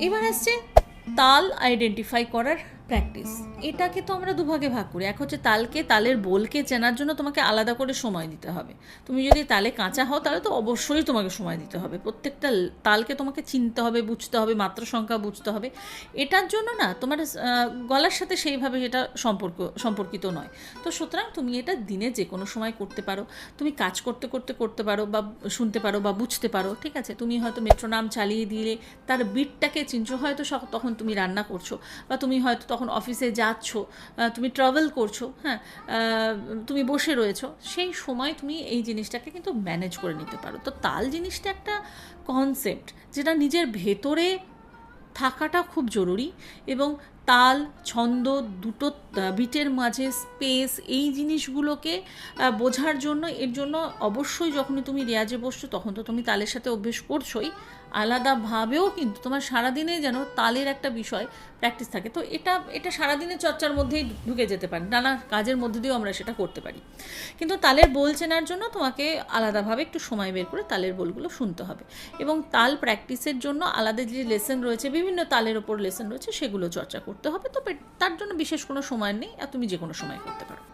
এবার আসছে তাল আইডেন্টিফাই করার প্র্যাকটিস এটাকে তো আমরা দুভাগে ভাগ করি। এক হচ্ছে তালকে, তালের বোলকে চেনার জন্য তোমাকে আলাদা করে সময় দিতে হবে। তুমি যদি তালে কাঁচা হও, তাহলে তো অবশ্যই তোমাকে সময় দিতে হবে। প্রত্যেকটা তালকে তোমাকে চিনতে হবে, বুঝতে হবে মাত্রা সংখ্যা বুঝতে হবে। এটার জন্য না, তোমার গলার সাথে সেইভাবে এটা সম্পর্ক, সম্পর্কিত নয়। তো সুতরাং তুমি এটা দিনে যে কোনো সময় করতে পারো। তুমি কাজ করতে করতে করতে পারো বা শুনতে পারো বা বুঝতে পারো, ঠিক আছে? তুমি হয়তো মেট্রোনাম চালিয়ে দিলে, তার বিটটাকে চিনছো, হয়তো তখন তুমি রান্না করছ বা তুমি হয়তো তখন অফিসে যাচ্ছ তুমি ট্রাভেল করছ হ্যাঁ তুমি বসে রয়েছো, সেই সময় তুমি এই জিনিসটাকে কিন্তু ম্যানেজ করে নিতে পারো। তো তাল জিনিসটা একটা কনসেপ্ট যেটা নিজের ভেতরে থাকাটা খুব জরুরি এবং তাল, ছন্দ দুটো বিটের মাঝে স্পেস এই জিনিসগুলোকে বোঝার জন্য, এর জন্য অবশ্যই যখনই তুমি রেয়াজে বসছো তখন তো তুমি তালের সাথে অভ্যেস করছোই। আলাদাভাবেও কিন্তু তোমার সারাদিনে যেন তালের একটা বিষয় প্র্যাকটিস থাকে। তো এটা এটা সারাদিনের চর্চার মধ্যেই ঢুকে যেতে পারে। নানা কাজের মধ্যে দিয়েও আমরা সেটা করতে পারি। কিন্তু তালের বোল চেনার জন্য তোমাকে আলাদাভাবে একটু সময় বের করে তালের বোলগুলো শুনতে হবে। এবং তাল প্র্যাকটিসের জন্য আলাদা যে লেসন রয়েছে, বিভিন্ন তালের ওপর লেসন রয়েছে, সেগুলো চর্চা করতে হবে, তবে তার জন্য বিশেষ কোনো সময় নেই আর তুমি যে কোনো সময় করতে পারো।